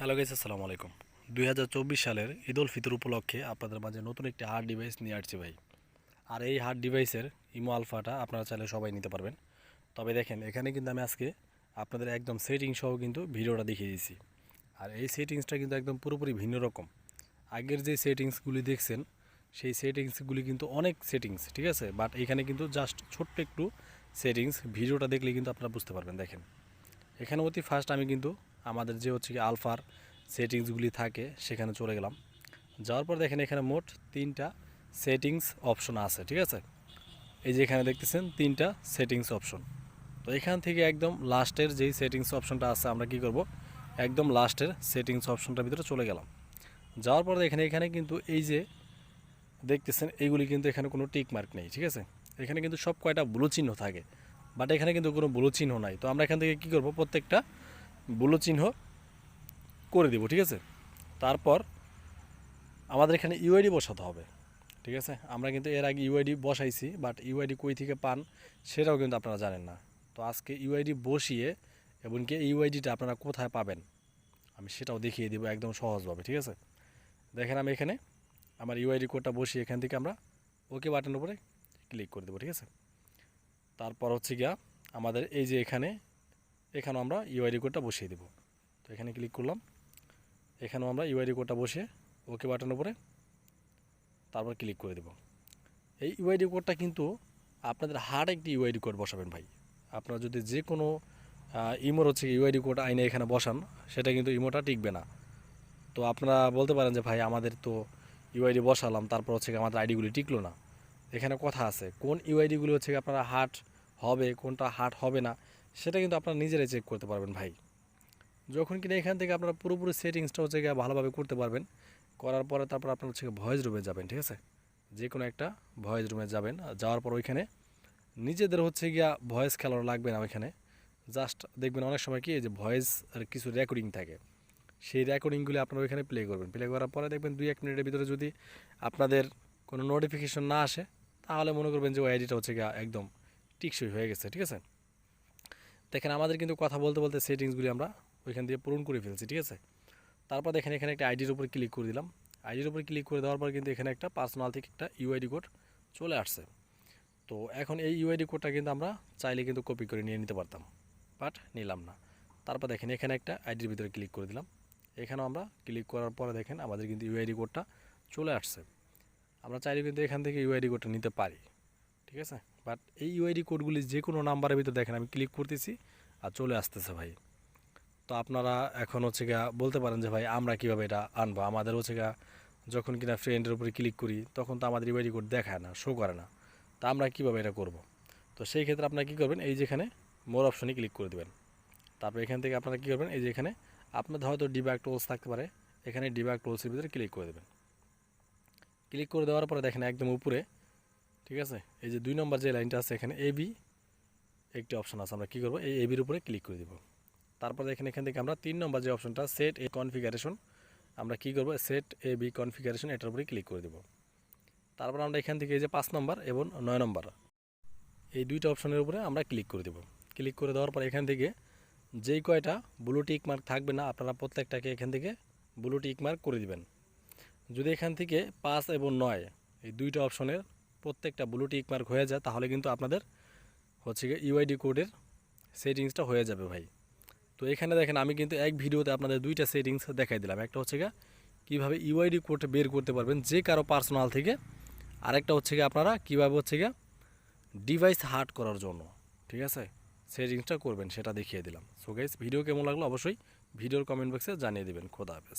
Hello guys আসসালামু আলাইকুম। দুই হাজার চব্বিশ সালের ঈদ উল ফিতর উপলক্ষে আপনাদের মাঝে নতুন একটি হার্ড ডিভাইস নিয়ে আসছি ভাই। আর এই হার্ড ডিভাইসের ইমো আলফাটা আপনারা চাইলে সবাই নিতে পারবেন। তবে দেখেন, এখানে কিন্তু আমি আজকে আপনাদের একদম সেটিং সহ কিন্তু ভিডিওটা দেখিয়ে দিয়েছি। আর এই সেটিংসটা কিন্তু একদম পুরোপুরি ভিন্ন রকম। আগের যে সেটিংসগুলি দেখছেন, সেই সেটিংসগুলি কিন্তু অনেক সেটিংস ঠিক আছে? বাট এখানে কিন্তু জাস্ট ছোট্ট একটু সেটিংস ভিডিওটা দেখলে কিন্তু আপনারা বুঝতে পারবেন। দেখেন, এখানে অতি ফার্স্ট আমি কিন্তু আমাদের যে হচ্ছে কি আলফার সেটিংসগুলি থাকে, সেখানে চলে গেলাম। যাওয়ার পর দেখেন এখানে মোট তিনটা সেটিংস অপশন আছে, ঠিক আছে? এই যে এখানে দেখতেছেন তিনটা সেটিংস অপশন। তো এখান থেকে একদম লাস্টের যেই সেটিংস অপশনটা আছে, আমরা কি করব? একদম লাস্টের সেটিংস অপশনটার ভিতরে চলে গেলাম। যাওয়ার পর দেখেন এখানে কিন্তু এই যে দেখতেছেন এইগুলি কিন্তু এখানে কোনো টিক মার্ক নেই, ঠিক আছে? এখানে কিন্তু সব কয়টা ব্লু চিহ্ন থাকে, বাট এখানে কিন্তু কোনো ব্লু চিহ্ন নাই। তো আমরা এখান থেকে কি করব? প্রত্যেকটা ব্লু চিহ্ন করে দেব, ঠিক আছে? তারপর আমাদের এখানে ইউআইডি বসাতে হবে, ঠিক আছে? আমরা কিন্তু এর আগে ইউআইডি বসাইছি বাট ইউআইডি কই থেকে পান সেটাও কিন্তু আপনারা জানেন না। তো আজকে ইউআইডি বসিয়ে এমনকি এই ইউআইডিটা আপনারা কোথায় পাবেন, আমি সেটাও দেখিয়ে দেবো একদম সহজভাবে, ঠিক আছে? দেখেন আমি এখানে আমার ইউআইডি কোডটা বসিয়ে এখান থেকে আমরা ওকে বাটনের উপরে ক্লিক করে দেবো, ঠিক আছে? তারপর হচ্ছে গিয়া আমাদের এই যে এখানে এখানেও আমরা ইউআইডি কোডটা বসিয়ে দেবো। তো এখানে ক্লিক করলাম। এখানেও আমরা ইউআইডি কোডটা বসিয়ে ওকে বাটনের উপরে তারপর ক্লিক করে দেব। এই ইউআইডি কোডটা কিন্তু আপনাদের হার্ড একটি ইউআইডি কোড বসাবেন ভাই। আপনারা যদি যে কোনো ইমোর হচ্ছে ইউআইডি কোড আইনে এখানে বসান, সেটা কিন্তু ইমোটা টিকবে না। তো আপনারা বলতে পারেন যে ভাই, আমাদের তো ইউআইডি বসালাম, তারপর হচ্ছে আমাদের আইডিগুলি টিকলো না। এখানে কথা আছে, কোন ইউআইডিগুলি হচ্ছে আপনারা হার্ট হবে, কোনটা হার্ট হবে না সেটা কিন্তু আপনারা নিজেরাই চেক করতে পারবেন ভাই। যখন কিনা এখান থেকে আপনারা পুরোপুরি সেটিংসটা হচ্ছে গিয়ে ভালোভাবে করতে পারবেন। করার পরে তারপর আপনার হচ্ছে ভয়েস রুমে যাবেন, ঠিক আছে? যে কোনো একটা ভয়েস রুমে যাবেন, যাওয়ার পর ওইখানে নিজেদের হচ্ছে গিয়া ভয়েস খেলানো লাগবে না ওইখানে। জাস্ট দেখবেন অনেক সময় কি যে ভয়েস আর কিছু রেকর্ডিং থাকে। সেই রেকর্ডিংগুলি আপনারা ওইখানে প্লে করবেন। প্লে করার পরে দেখবেন দুই এক মিনিটের ভিতরে যদি আপনাদের কোনো নোটিফিকেশন না আসে, তাহলে মনে করবেন যে ওই আইডিটা হচ্ছে গিয়া একদম টিকসই হয়ে গেছে, ঠিক আছে? দেখেন আমাদের কিন্তু কথা বলতে বলতে সেটিংসগুলি আমরা ওইখান দিয়ে পূরণ করে ফেলছি, ঠিক আছে? তারপর দেখেন এখানে একটা আইডির উপর ক্লিক করে দিলাম। আইডির উপর ক্লিক করে দেওয়ার পর কিন্তু এখানে একটা পার্সোনাল থেকে একটা ইউআইডি কোড চলে আসছে। তো এখন এই ইউআইডি কোডটা কিন্তু আমরা চাইলে কিন্তু কপি করে নিয়ে নিতে পারতাম বাট নিলাম না। তারপর দেখেন এখানে একটা আইডির ভিতরে ক্লিক করে দিলাম। এখানেও আমরা ক্লিক করার পরে দেখেন আমাদের কিন্তু ইউআইডি কোডটা চলে আসছে। আমরা চাইলে কিন্তু এখান থেকে ইউআইডি কোডটা নিতে পারি। ঠিক আছে? বাট এই ইউআইডি কোডগুলি যে কোনো নাম্বারের ভিতরে দেখেন, আমি ক্লিক করতেছি আর চলে আসতেছে ভাই। তো আপনারা এখন হচ্ছে গা বলতে পারেন যে ভাই, আমরা কীভাবে এটা আনব? আমাদের হচ্ছে গা যখন কিনা ফ্রেন্ডের উপরে ক্লিক করি, তখন তো আমাদের ইউআইডি কোড দেখায় না শো করে না। তা আমরা কীভাবে এটা করব? তো সেই ক্ষেত্রে আপনারা কী করবেন? এই যেখানে মোর অপশনে ক্লিক করে দেবেন। তারপর এখান থেকে আপনারা কী করবেন? এই যে এখানে আপনাদের হয়তো ডিব্যাক টোলস থাকতে পারে, এখানে ডিব্যাক টোলসের ভিতরে ক্লিক করে দেবেন। ক্লিক করে দেওয়ার পরে দেখেন একদম উপরে ঠিক আছে? এই যে দুই নম্বর যে লাইনটা আছে, এখানে এ বি একটি অপশন আছে। আমরা কী করব? এই এবির উপরে ক্লিক করে দেবো। তারপর দেখেন এখান থেকে আমরা তিন নম্বর যে অপশনটা সেট এ কনফিগারেশন আমরা কী করব? সেট এ বি কনফিগারেশন এটার উপরে ক্লিক করে দেবো। তারপর আমরা এখান থেকে এই যে পাঁচ নম্বর এবং নয় নম্বর, এই দুইটা অপশনের উপরে আমরা ক্লিক করে দেবো। ক্লিক করে দেওয়ার পর এখান থেকে যেই কয়টা ব্লু টিক মার্ক থাকবে না, আপনারা প্রত্যেকটাকে এখান থেকে ব্লু টিক মার্ক করে দিবেন। যদি এখান থেকে পাঁচ এবং নয়, এই দুইটা অপশনের প্রত্যেকটা ব্লু টিক মার্ক হয়ে যায়, তাহলে কিন্তু আপনাদের হচ্ছে গিয়ে ইউআইডি কোডের সেটিংসটা হয়ে যাবে ভাই। তো এখানে দেখেন, আমি কিন্তু এক ভিডিওতে আপনাদের দুইটা সেটিংস দেখাই দিলাম। একটা হচ্ছে গিয়ে কীভাবে ইউআইডি কোড বের করতে পারবেন যে কারও পার্সোনাল থেকে, আরেকটা হচ্ছে গিয়ে আপনারা কীভাবে হচ্ছে গিয়ে ডিভাইস হার্ট করার জন্য, ঠিক আছে? সেটিংসটা করবেন, সেটা দেখিয়ে দিলাম। সো গাইস ভিডিও কেমন লাগল? অবশ্যই ভিডিওর কমেন্ট বক্সে জানিয়ে দেবেন। খোদা হাফেজ।